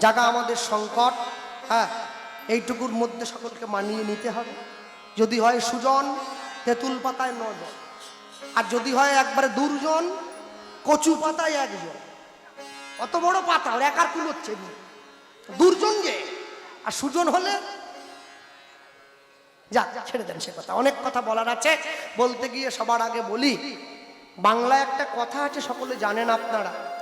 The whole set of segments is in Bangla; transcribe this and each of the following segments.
জায়গা আমাদের সংকট হ্যাঁ এইটুকুর মধ্যে সকলকে মানিয়ে নিতে হবে। যদি হয় সুজন, তেঁতুল পাতায় নজন। আর যদি হয় একবারে দুর্জন, কচু পাতায় একজন। অত বড় পাতা, ওর একার কুল হচ্ছে না। দুর্জন যে, আর সুজন হলে, যা, ছেড়ে দেন সে কথা। অনেক কথা বলার আছে। বলতে গিয়ে সবার আগে বলি, বাংলায় একটা কথা আছে, সকলে জানেন আপনারা।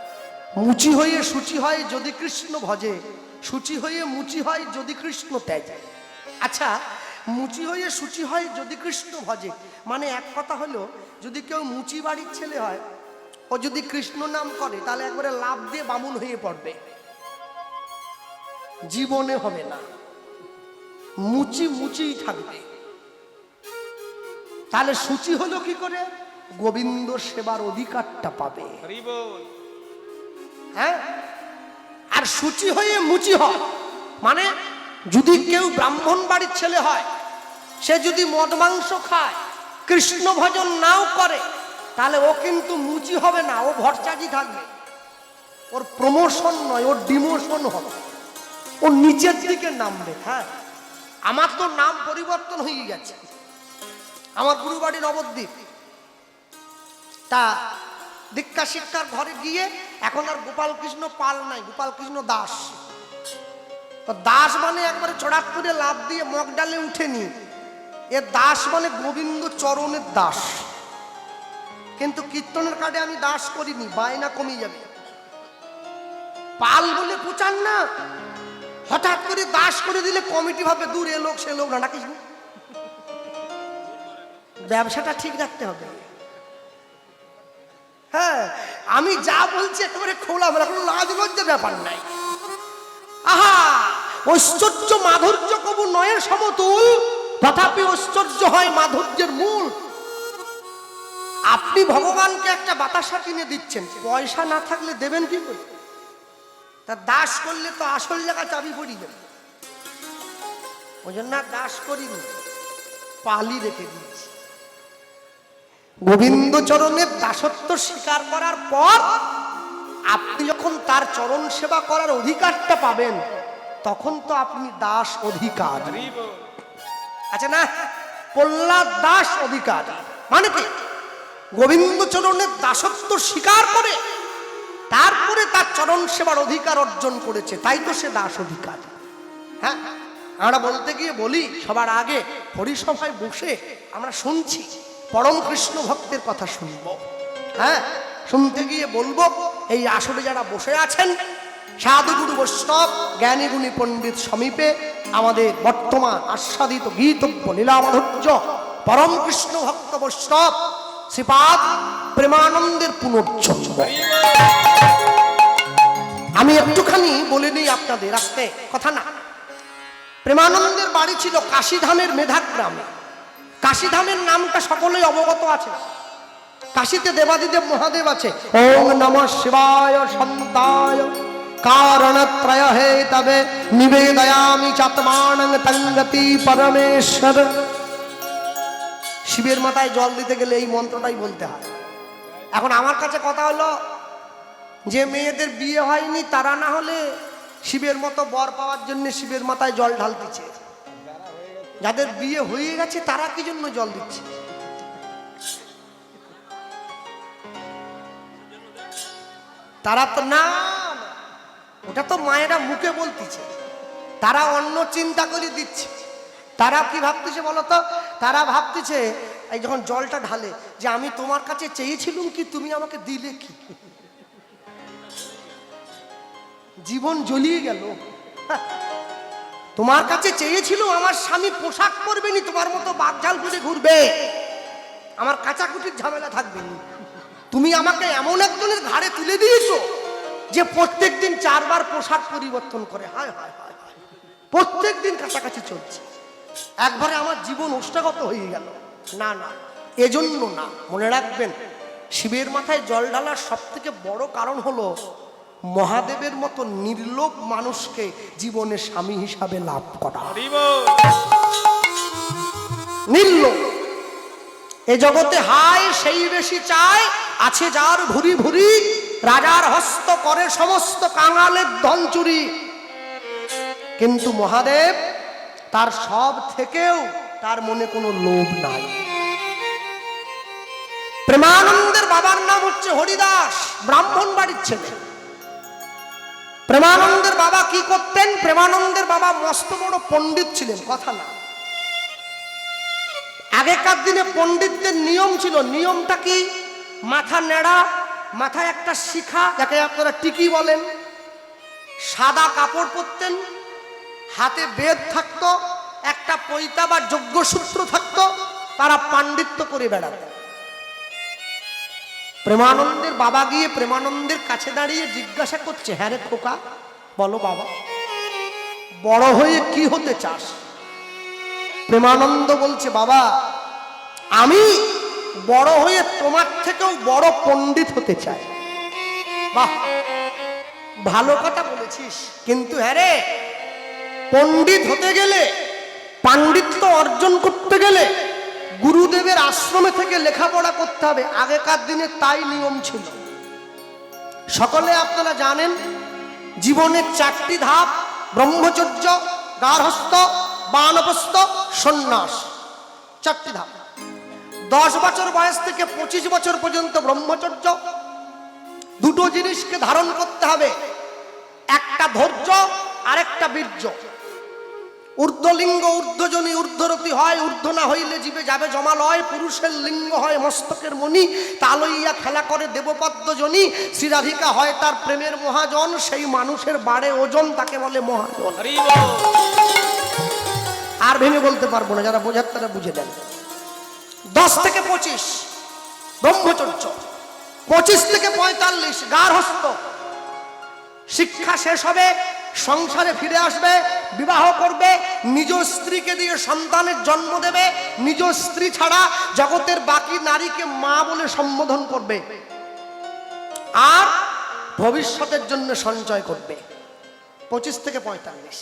মুচি হয়ে সূচি হয় যদি কৃষ্ণ ভজে, সূচি হয়ে মুচি হয় যদি কৃষ্ণ ত্যাজে। আচ্ছা মুচি হয়ে সূচি হয় যদি কৃষ্ণ ভজে মানে এক কথা হলো, যদি কেউ মুচি বাড়ির ছেলে হয়, ও যদি কৃষ্ণ নাম করে, তাহলে একবারে লাভ দিয়ে বামুন হয়ে পড়বে। জীবনে হবে না। মুচি মুচিই থাকবে। তাহলে সূচি হলো কি করে? গোবিন্দ সেবার অধিকারটা পাবে। হ্যাঁ? আর সূচি হয়ে মুচি হয় মানে যদি কেউ ব্রাহ্মণ বাড়ির ছেলে হয়, সে যদি মদ মাংস খায়, কৃষ্ণ ভজন নাও করে, তাহলে ও কিন্তু মুচি হবে না, ও ভরচাজি থাকবে। ওর প্রমোশন নয়, ওর ডিমোশন হবে। ও নিচের দিকে নামবে হ্যাঁ? আমার তো নাম পরিবর্তন হয়ে গেছে। আমার গুরু বাড়ি নবদ্বীপ তা দীক্ষা শিক্ষার ঘরে গিয়ে এখন আর গোপাল কৃষ্ণ পাল নাই, গোপাল কৃষ্ণ দাস। তো দাস মানে একবারে চড়াক করে লাভ দিয়ে মগ ডালে উঠেনি এ দাস মানে গোবিন্দ চরণের দাস। কিন্তু কীর্তনের কার্ডে আমি দাস করিনি, বায়না কমে যাবে। পাল বলে পুচান না, হঠাৎ করে দাস করে দিলে কমিটি ভাবে দূর এ লোক সে লোক না, নাকি? ব্যবসাটা ঠিক রাখতে হবে। হ্যাঁ আমি যা বলছি একেবারে খোলা বলা কোনো লাজ লজ্জার ব্যাপার নাই। আহা, ঐশ্বর্য মাধুর্য কবু নয়ের সমতুল, তথাপি ঐশ্বর্য হয় মাধুর্যের মূল। আপনি ভগবানকে একটা বাতাসা কিনে দিচ্ছেন, পয়সা না থাকলে দেবেন কি করে? তা দাস করলে তো আসল জায়গা চাবি পড়ি যাবে ওই জন্য দাস করিনি, পালি রেখে দিয়েছি। গোবিন্দ চরণের দাসত্ব স্বীকার করার পর আপনি যখন তার চরণ সেবা করার অধিকারটা পাবেন, তখন তো আপনি দাস অধিকার। বল আচ্ছা না, প্রহ্লাদ দাস অধিকার। মানে কি? গোবিন্দ চরণের দাসত্ব স্বীকার করে তারপরে তার চরণ সেবার অধিকার অর্জন করেছে, তাই তো সে দাস অধিকার। হ্যাঁ আমরা বলতে গিয়ে বলি, সবার আগে হরিসভায় বসে আমরা শুনছি। পরম কৃষ্ণ ভক্তের কথা শুনব। হ্যাঁ? শুনতে গিয়ে বলব, এই আসরে যারা বসে আছেন, সাধুগুরু বৈষ্ণব জ্ঞানী গুণী পণ্ডিত সমীপে আমাদের বর্তমান আস্বাদিত গীতব্য লীলামাধুর্য পরম কৃষ্ণ ভক্ত বৈষ্ণব, শ্রীপাদ প্রেমানন্দের পুনর্জন্ম। আমি একটুখানি বলে নিই আপনাদের আসতে কথা না। প্রেমানন্দের বাড়ি ছিল কাশীধামের মেধাক গ্রামে কাশীধামের নামটা সকলেই অবগত আছে। কাশীতে দেবাদিদেব মহাদেব আছে। ওম নম শিবায় সন্তায়। কারণত্রয় হে তবে নিবেদয়ামি চাতমানং তঙ্গতি পরমেশ্বর। শিবের মাথায় জল দিতে গেলে এই মন্ত্রটাই বলতে হয়। এখন আমার কাছে কথা হলো, যে মেয়েদের বিয়ে হয়নি, তারা না হলে শিবের মতো বর পাওয়ার জন্য শিবের মাথায় জল ঢালতেছে যাদের বিয়ে হয়ে গেছে, তারা কি জন্য জল দিচ্ছে? তারা তো, না, ওটা তো মায়েরা মুখে বলতেছে। তারা অন্য চিন্তা করে দিচ্ছে। তারা কি ভাবতেছে বলতো তারা ভাবতেছে, এই যখন জলটা ঢালে, যে আমি তোমার কাছে চেয়েছিলুম কি, তুমি আমাকে দিলে কি? জীবন জ্বলিয়ে গেল। তোমার কাছে চেয়েছিল আমার স্বামী পোশাক পরবেনি, তোমার মতো বাগঝাল করে ঘুরবে। আমার কাচাকুটির ঝামেলা থাকবে তুমি আমাকে এমন একজনের ঘাড়ে তুলে দিয়েছ যে প্রত্যেক দিন চারবার পোশাক পরিবর্তন করে। হায় হায় হায় প্রত্যেক দিন কাছাকাছি চলছে। একবারে আমার জীবন ওষ্ঠাগত হয়ে গেল। না না, এজন্য না, মনে রাখবেন, শিবের মাথায় জল ঢালার সব থেকে বড় কারণ হলো মহাদেবের মতো নির্লোভ মানুষকে জীবনে স্বামী হিসাবে লাভ করা। নির্লোভ। এ জগতে হায় সেই বেশি চায় আছে যার ভুরি ভুরি রাজার হস্ত করে সমস্ত কাঙালের ধন চুরি। কিন্তু মহাদেব তার সব থেকেও তার মনে কোনো লোভ নাই। প্রেমানন্দের বাবার নাম হচ্ছে হরিদাস ব্রাহ্মণ বাড়ির ছেলে। প্রেমানন্দের বাবা কি করতেন? প্রেমানন্দের বাবা মস্ত বড় পণ্ডিত ছিলেন, কথা না। আগেকার দিনে পণ্ডিতদের নিয়ম ছিল, নিয়মটা কি? মাথা নেড়া মাথায় একটা শিখা, যাকে আপনারা টিকি বলেন। সাদা কাপড় পরতেন, হাতে বেদ থাকতো, একটা পৈতা বা যজ্ঞসূত্র থাকতো, তারা পাণ্ডিত্য করে বেড়াতেন। প্রেমানন্দের বাবা গিয়ে প্রেমানন্দের কাছে দাঁড়িয়ে জিজ্ঞাসা করছে হ্যাঁ রে খোকা, বলো বাবা, বড় হয়ে কি হতে চাস? প্রেমানন্দ বলছে, বাবা, আমি বড় হয়ে তোমার থেকেও বড় পণ্ডিত হতে চাই। বাহ, ভালো কথা বলেছিস, কিন্তু হ্যাঁ রে, পণ্ডিত হতে গেলে, পাণ্ডিত্য অর্জন করতে গেলে গুরুদেবের আশ্রমে থেকে লেখাপড়া করতে হবে। আগেকার দিনে তাই নিয়ম ছিল। সকলে আপনারা জানেন জীবনের চারটি ধাপ, ব্রহ্মচর্য, গার্হস্থ বানপ্রস্থ সন্ন্যাস, চারটি ধাপ। দশ বছর বয়স থেকে পঁচিশ বছর পর্যন্ত ব্রহ্মচর্য। দুটো জিনিসকে ধারণ করতে হবে। একটা ধৈর্য, আরেকটা বীর্য। ঊর্ধ্বলিঙ্গ ঊর্ধ্বজনী ঊর্ধ্বরতি হয় ঊর্ধ্ব না হইলে জীবে যাবে জমালয় পুরুষের লিঙ্গ হয় মস্তকের মণি তালইয়া খেলা করে দেবপদ্মজনী শ্রীরাধিকা হয় তার প্রেমের মহাজন সেই মানুষের বাড়ে ওজন তাকে বলে মহাজন। আর ভেঙে বলতে পারব না যারা বোঝার তারা বুঝে দেন দশ থেকে পঁচিশ ব্রহ্মচর্য। পঁচিশ থেকে পঁয়তাল্লিশ গার্হস্থ শিক্ষা শেষ হবে সংসারে ফিরে আসবে, বিবাহ করবে, নিজ স্ত্রীকে দিয়ে সন্তানের জন্ম দেবে, নিজ স্ত্রী ছাড়া জগতের বাকি নারীকে মা বলে সম্বোধন করবে আর ভবিষ্যতের জন্য সঞ্চয় করবে। পঁচিশ থেকে পঁয়তাল্লিশ।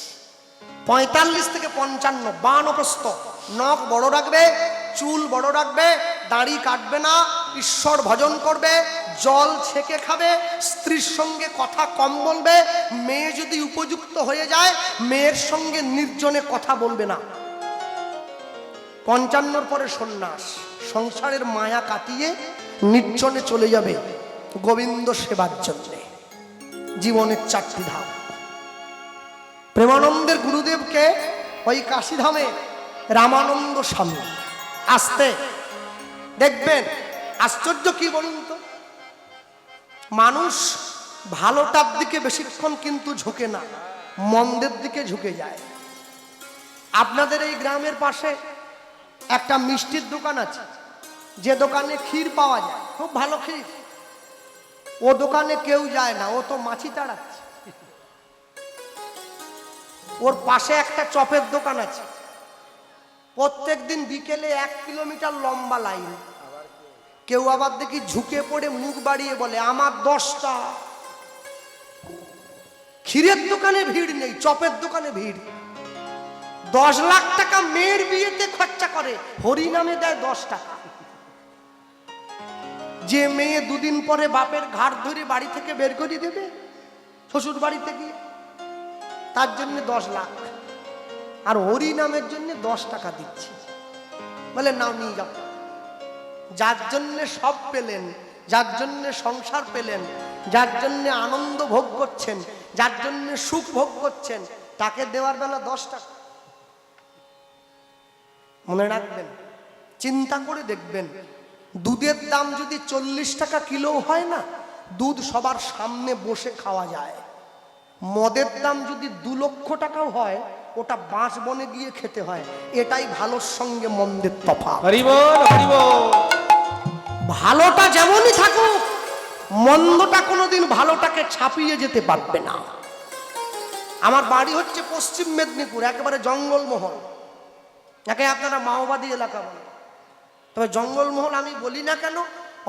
পঁয়তাল্লিশ থেকে পঞ্চান্ন বানপ্রস্ত নখ বড় রাখবে চুল বড় রাখবে, দাড়ি কাটবে না, ঈশ্বর ভজন করবে, জল ছেঁকে খাবে, স্ত্রীর সঙ্গে কথা কম বলবে, মেয়ে যদি উপযুক্ত হয়ে যায়, মেয়ের সঙ্গে নির্জনে কথা বলবে না। পঞ্চান্নর পরে সন্ন্যাস, সংসারের মায়া কাটিয়ে নির্জনে চলে যাবে, গোবিন্দ সেবার জন্যে। জীবনের চারটি ধাপ প্রেমানন্দের গুরুদেবকে ওই কাশিধামে রামানন্দ স্বামী আসতে। দেখবেন, আশ্চর্য কি বলুন তো? মানুষ ভালোটার দিকে বেশিক্ষণ কিন্তু ঝুঁকে না, মন্দের দিকে ঝুঁকে যায়। আপনাদের এই গ্রামের পাশে একটা মিষ্টির দোকান আছে, যে দোকানে ক্ষীর পাওয়া যায়, খুব ভালো ক্ষীর। ও দোকানে কেউ যায় না, ও তো মাছি তাড়াচ্ছে ওর পাশে একটা চপের দোকান আছে প্রত্যেক দিন বিকেলে এক কিলোমিটার লম্বা লাইন। কেউ আবার দেখি ঝুঁকে পড়ে মুখ বাড়িয়ে বলে, আমার দশটা। ক্ষীরের দোকানে ভিড় নেই, চপের দোকানে ভিড়। দশ লাখ টাকা মেয়ের বিয়েতে খরচা করে হরি নামে দেয় দশ টাকা। যে মেয়ে দুদিন পরে বাপের ঘাট ধরে বাড়ি থেকে বের করে দেবে শ্বশুর বাড়িতে গিয়ে, তার জন্য দশ লাখ। আর হরি নামের জন্য দশ টাকা দিচ্ছি। বলে, নাও, নিয়ে যাও। যার জন্য সব পেলেন, যার জন্য সংসার পেলেন, যার জন্য আনন্দ ভোগ করছেন, যার জন্য সুখ ভোগ করছেন, তাকে দেওয়ার বেলা দশ টাকা। মনে রাখবেন, চিন্তা করে দেখবেন, দুধের দাম যদি চল্লিশ টাকা কিলো হয় না, দুধ সবার সামনে বসে খাওয়া যায়। মদের দাম যদি দু লক্ষ টাকাও হয় ওটা বাঁশ বনে গিয়ে খেতে হয়। এটাই ভালোর সঙ্গে মন্দের তফা ভালোটা যেমনই থাকুক মন্দটা কোনোদিন ভালোটাকে ছাপিয়ে যেতে পারবে না। আমার বাড়ি হচ্ছে পশ্চিম মেদিনীপুর একেবারে জঙ্গলমহল। যাকে আপনারা মাওবাদী এলাকা বলেন তবে জঙ্গলমহল আমি বলি না কেন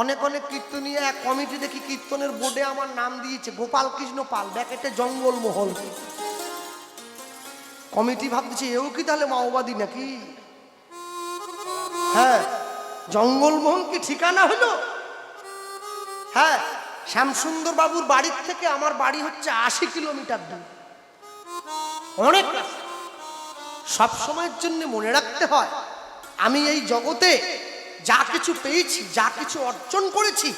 অনেক অনেক কীর্তনীয় এক কমিটি দেখি কীর্তনের বোর্ডে আমার নাম দিয়েছে গোপাল কৃষ্ণ পাল ব্যাকেটে জঙ্গলমহল। কমিটি ভাবতেছে এও কি তাহলে মাওবাদী নাকি? হ্যাঁ জঙ্গলমোহন কি ঠিকানা হলো? হ্যাঁ শ্যামসুন্দর বাবুর বাড়ির থেকে আমার বাড়ি হচ্ছে আশি কিলোমিটার দূর। অনেক সব সময়ের জন্য মনে রাখতে হয়, আমি এই জগতে যা কিছু পেয়েছি, যা কিছু অর্জন করেছি,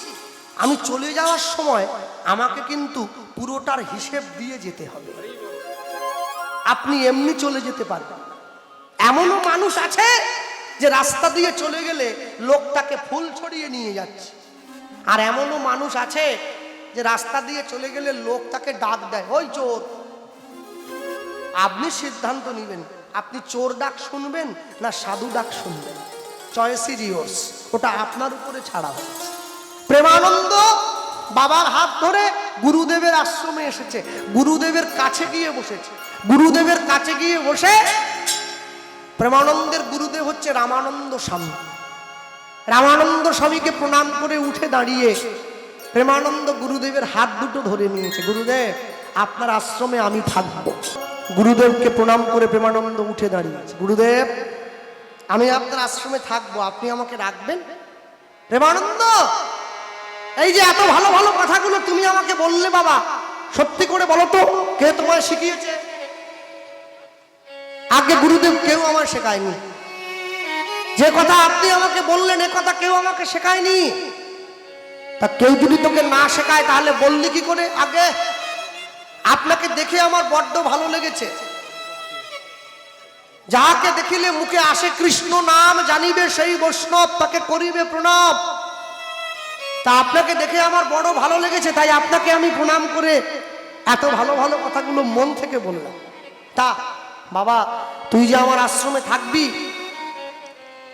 আমি চলে যাওয়ার সময় আমাকে কিন্তু পুরোটার হিসেব দিয়ে যেতে হবে। আপনি এমনি চলে যেতে পারবেন। এমনও মানুষ আছে যে রাস্তা দিয়ে চলে গেলে লোকটাকে ফুল ছড়িয়ে নিয়ে যাচ্ছে। আর এমনও মানুষ আছে যে রাস্তা দিয়ে চলে গেলে লোক তাকে ডাক দেয়, ওই চোর! আপনি সিদ্ধান্ত নেবেন, আপনি চোর ডাক শুনবেন না সাধু ডাক শুনবেন। চয়েস ইজ ওটা আপনার উপরে ছাড়া হয় প্রেমানন্দ বাবার হাত ধরে গুরুদেবের আশ্রমে এসেছে, গুরুদেবের কাছে গিয়ে বসেছে। গুরুদেবের কাছে গিয়ে বসে প্রেমানন্দের গুরুদেব হচ্ছে রামানন্দ স্বামী। রামানন্দ স্বামীকে প্রণাম করে উঠে দাঁড়িয়ে প্রেমানন্দ গুরুদেবের হাত দুটো ধরে নিয়েছে, গুরুদেব, আপনার আশ্রমে আমি থাকব। গুরুদেবকে প্রণাম করে প্রেমানন্দ উঠে দাঁড়িয়েছে, গুরুদেব, আমি আপনার আশ্রমে থাকব, আপনি আমাকে রাখবেন? প্রেমানন্দ, এই যে এত ভালো ভালো কথাগুলো তুমি আমাকে বললে বাবা, সত্যি করে বলো তো, কে তোমায় শিখিয়েছে? আগে গুরুদেব কেউ আমার শেখায়নি। যে কথা আপনি আমাকে বললেন, এ কথা কেউ আমাকে শেখায়নি। তা কেউ যদি তোকে না শেখায়, তাহলে বললি কি করে আগে? আপনাকে দেখে আমার বড্ড ভালো লেগেছে। যাহাকে দেখিলে মুখে আসে কৃষ্ণ নাম, জানিবে সেই বৈষ্ণব, তাকে করিবে প্রণাম। তা আপনাকে দেখে আমার বড় ভালো লেগেছে, তাই আপনাকে আমি প্রণাম করে এত ভালো ভালো কথাগুলো মন থেকে বললাম। তা বাবা, তুই যে আমার আশ্রমে থাকবি,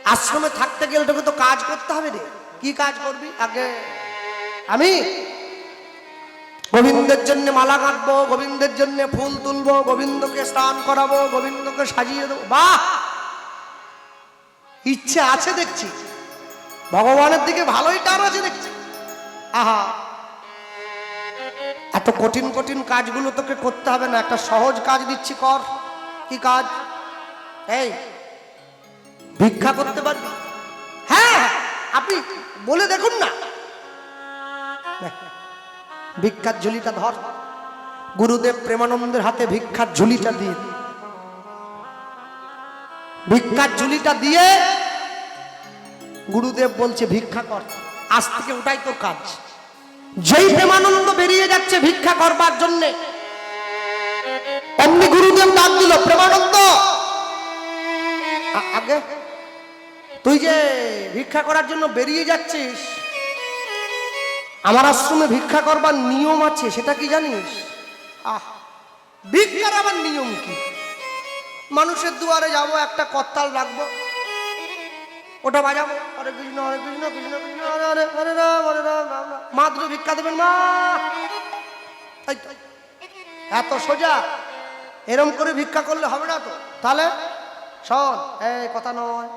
আশ্রমে থাকতে গেলে তোকে তো কাজ করতে হবে রে। কি কাজ করবি? আগে আমি গোবিন্দের জন্য মালা কাটবো, গোবিন্দের জন্য ফুল তুলবো, গোবিন্দকে স্নান করাবো, গোবিন্দকে সাজিয়ে দেবো। বাহ! ইচ্ছে আছে দেখছি। ভগবানের দিকে ভালোই টান আছে দেখছি। আহা! এত কঠিন কঠিন কাজগুলো তোকে করতে হবে না। একটা সহজ কাজ দিচ্ছি, কর। কি কাজ? এই ভিক্ষা করতে পারবি? হ্যাঁ হ্যাঁ, আপনি বলে দেখুন না। ভিক্ষার ঝুলিটা ধর। গুরুদেব প্রেমানন্দের হাতে ভিক্ষার ঝুলিটা দিয়ে ভিক্ষার ঝুলিটা দিয়ে গুরুদেব বলছে ভিক্ষা কর আজ থেকে ওটাই তোর কাজ। যেই প্রেমানন্দ বেরিয়ে যাচ্ছে ভিক্ষা করবার জন্যে অমনি গুরুদেব ডাক দিল, প্রেমানন্দ। আগে? তুই যে ভিক্ষা করার জন্য বেরিয়ে যাচ্ছিস, আমার আশ্রমে ভিক্ষা করবার নিয়ম আছে, সেটা কি জানিস? আহ, ভিক্ষার আবার নিয়ম কি? মানুষের দুয়ারে যাব, একটা করতাল রাখব, ওটা বাজাবো। হরে কৃষ্ণ হরে কৃষ্ণ কৃষ্ণ কৃষ্ণ, হরে হরে রাম হরে রাম রাম। মা দুটো ভিক্ষা দেবেন, মা। এত সোজা। এরম করে ভিক্ষা করলে হবে না তো। তাহলে শোন, এই কথা নয়।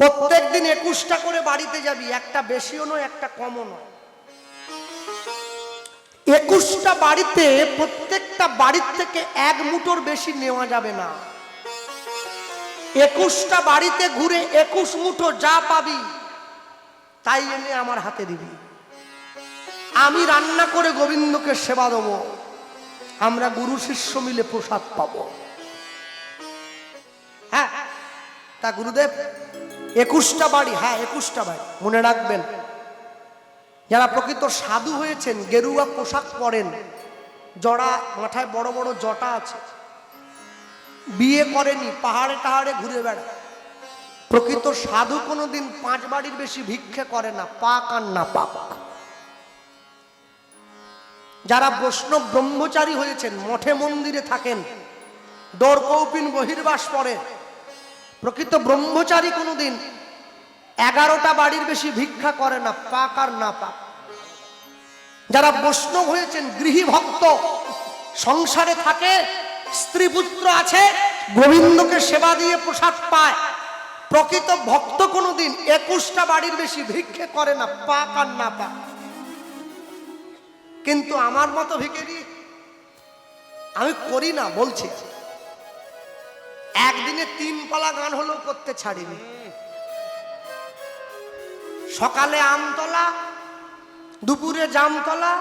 প্রত্যেক দিন একুশটা করে বাড়িতে যাবি, একটা বেশিও নয়, একটা কমও নয়। একুশটা বাড়িতে, প্রত্যেকটা বাড়ির থেকে এক মুঠোর বেশি নেওয়া যাবে না। একুশটা বাড়িতে ঘুরে একুশ মুঠো যা পাবি, তাই এনে আমার হাতে দিবি। আমি রান্না করে গোবিন্দকে সেবা দেবো। আমরা গুরু শিষ্য মিলে প্রসাদ পাব। হ্যাঁ তা গুরুদেব, একুশটা বাড়ি হ্যাঁ একুশটা বাড়ি, মনে রাখবেন। যারা প্রকৃত সাধু হয়েছেন, গেরুয়া পোশাক পরেন, জড়া মাথায় বড় বড় জটা আছে, বিয়ে করেনি, পাহাড়ে টাহাড়ে ঘুরে বেড়ায়। প্রকৃত সাধু কোনোদিন পাঁচ বাড়ির বেশি ভিক্ষে করে না, পাক আর না পাক যারা বৈষ্ণব ব্রহ্মচারী হয়েছেন, মঠে মন্দিরে থাকেন দর কৌপিন বহির্বাস পরে প্রকৃত ব্রহ্মচারী কোনোদিন এগারোটা বাড়ির বেশি ভিক্ষা করে না, পাক আর না পাক। যারা বৈষ্ণব হয়েছেন গৃহী ভক্ত সংসারে থাকে, স্ত্রী পুত্র আছে, গোবিন্দকে সেবা দিয়ে প্রসাদ পায়, প্রকৃত ভক্ত কোনোদিন একুশটা বাড়ির বেশি ভিক্ষে করে না, পাক আর না পাক। কিন্তু আমার মতো ভিকেরি আমি করি না, বলছি। একদিনে তিন পালা গান হলেও করতে ছাড়িনি। সকালে আমতলা, দুপুরে জামতলা,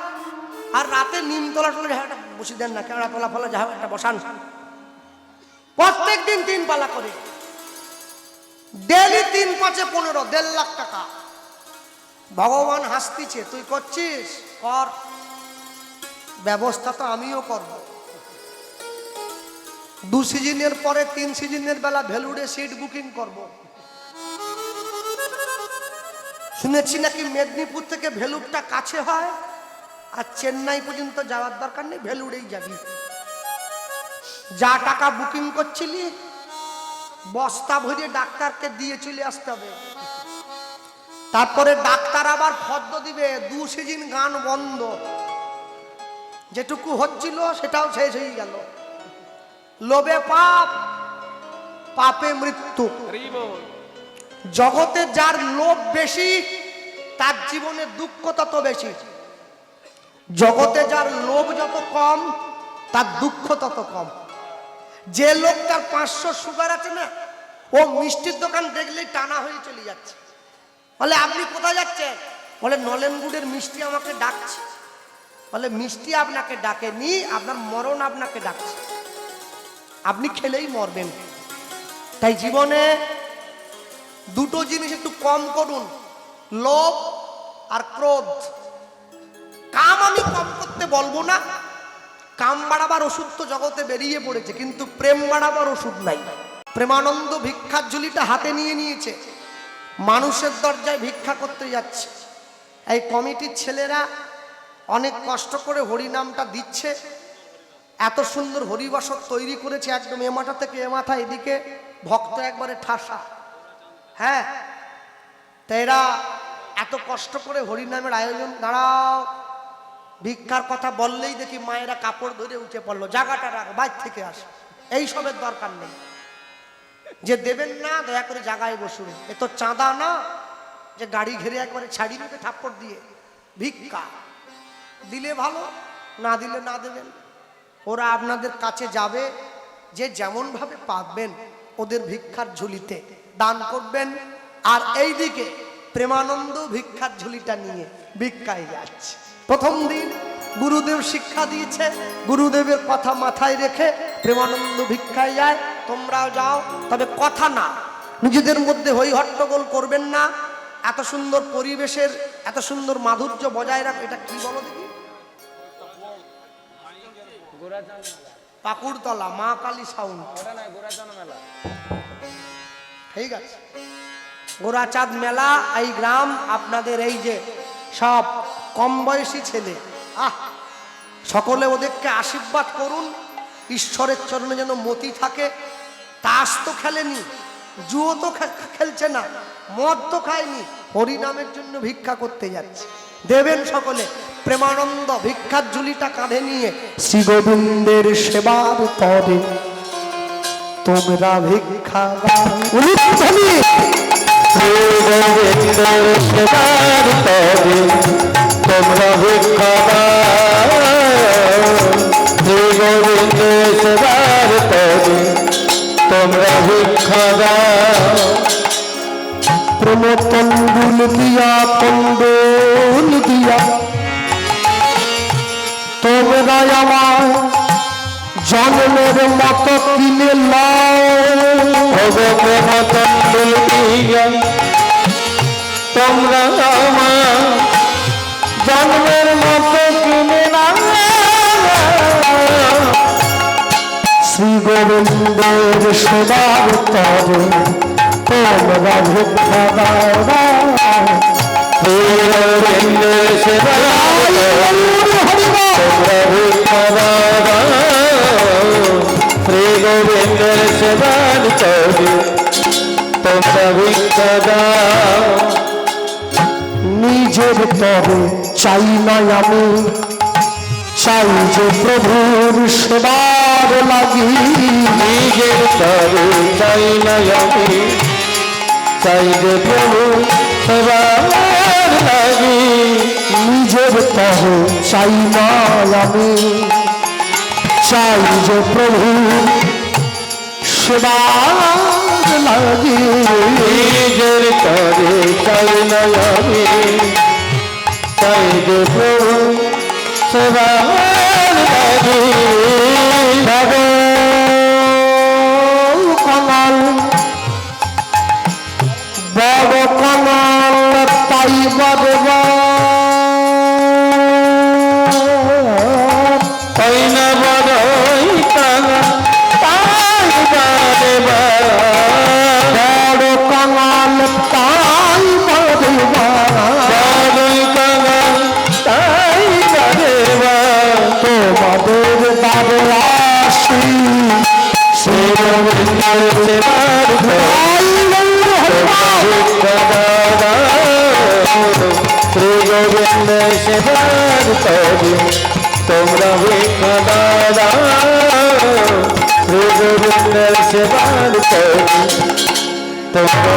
আর রাতে নিমতলা টলা একটা বসি দেন না কেওড়া তলা ফলা যাহা একটা বসান। প্রত্যেক দিন তিন পালা করে। ডেলি তিন পাঁচে পনেরো, দেড় লাখ টাকা। ভগবান হাসতিছে, তুই করছিস? কর। ব্যবস্থা তো আমিও করব। দু সিজনের পরে তিন সিজনের বেলা ভেলুড়ে সিট বুকিং করব। শুনেছি নাকি মেদিনীপুর থেকে ভেলুরটা কাছে হয়, আর চেন্নাই পর্যন্ত যাওয়ার দরকার নেই, ভেলুড়েই যাবি। যা টাকা বুকিং করছিলি, বস্তা ভরে ডাক্তারকে দিয়ে চলে আসতে হবে। তারপরে ডাক্তার আবার ফদ্দ দিবে, দু সিজন গান বন্ধ। যেটুকু হচ্ছিল সেটাও শেষ হয়ে গেল। লোভে পাপ, পাপে মৃত্যু। জগতে যার লোভ বেশি, তার জীবনে দুঃখ তত বেশি। জগতে যার লোভ যত কম, তার দুঃখ তত কম। যে লোক তার পাঁচশো সুগার আছে না, ও মিষ্টির দোকান দেখলেই টানা হয়ে চলে যাচ্ছে। বলে, আপনি কোথায় যাচ্ছেন? বলে, নলেন গুড়ের মিষ্টি আমাকে ডাকছে। বলে মিষ্টি আপনাকে ডাকেনি, আপনার মরণ আপনাকে ডাকছে। আপনি খেলেই মরবেন। তাই জীবনে দুটো জিনিস একটু কম করুন, লোভ আর ক্রোধ। কাম আমি কম করতে বলব না, কাম বাড়াবার ওষুধ তো জগতে বেরিয়ে পড়েছে, কিন্তু প্রেম বাড়াবার ওষুধ নাই। প্রেমানন্দ ভিক্ষার ঝুলিটা হাতে নিয়ে নিয়েছে, মানুষের দরজায় ভিক্ষা করতে যাচ্ছে। এই কমিটির ছেলেরা অনেক কষ্ট করে হরিনামটা দিচ্ছে। এত সুন্দর হরিবাসক তৈরি করেছে একদম এ মাথা থেকে এ মাথা এদিকে। ভক্ত একবারে ঠাসা। হ্যাঁ তো এরা এত কষ্ট করে হরিনামের আয়োজন, দাঁড়াও। ভিক্ষার কথা বললেই দেখি মায়েরা কাপড় ধরে উঠে পড়ল। জায়গাটা রাখ, বাইর থেকে আসে। এই সবের দরকার নেই। যে দেবেন না, দয়া করে জায়গায় বসুন। এ তো চাঁদা না, যে গাড়ি ঘেরে একবারে ছাড়ি নেবে থাপ্পড় দিয়ে। ভিক্ষা। দিলে ভালো, না দিলে না দেবেন। ওরা আপনাদের কাছে যাবে, যে যেমনভাবে পাবেন ওদের ভিক্ষার ঝুলিতে দান করবেন। আর এই দিকে প্রেমানন্দ ভিক্ষার ঝুলিটা নিয়ে ভিক্ষায় যাচ্ছে। প্রথম দিন গুরুদেব শিক্ষা দিয়েছে, গুরুদেবের কথা মাথায় রেখে প্রেমানন্দ ভিক্ষায় যায়, তোমরাও যাও। তবে কথা না, নিজেদের মধ্যে হই হট্টগোল করবেন না। এত সুন্দর পরিবেশের, এত সুন্দর মাধুর্য বজায় রাখ, এটা কি বলো দেখি? পাকুড়তলা মা কালী সাউন্ড। ঠিক আছে। গোরাচাঁদ মেলা এই গ্রাম আপনাদের এই যে সব কম বয়সী ছেলে আহ! সকলে ওদেরকে আশীর্বাদ করুন ঈশ্বরের চরণে যেন মতি থাকে। তাস তো খেলেনি জুয়ো তো খেলছে না মদ তো খায়নি হরিনামের জন্য ভিক্ষা করতে যাচ্ছে। দেবেন সকলে। প্রেমানন্দ ভিক্ষার ঝুলিটা কাঁধে নিয়ে শ্রী গোবিন্দের সেবার তরে তোমরা ভিক্ষা! তোমরা ভিক্ষা শ্রী সেবার তোমরা ভিক্ষা দাও। প্রেম তন্ডুল দিয়া কন্ডল দিয়া। তবে তোমরা আমার জন্মের মতো কিনে তোমরা আমার জন্মের মতো কিনে না শ্রী গোবিন্দের সেবার তবে তোমরা ভিক্ষা নিজের তবে চাই না আমি চাই যে প্রভুর সেবার লাগি নিজের তবে চাই না আমি চাই যে প্রভু সেবার তব চাই আমি। চাই যে প্রভু, সেবা লাগে। নিজের চাই আমি। চাই যে প্রভু, সেবা কমল বড় কমল তাই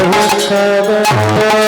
তোমরা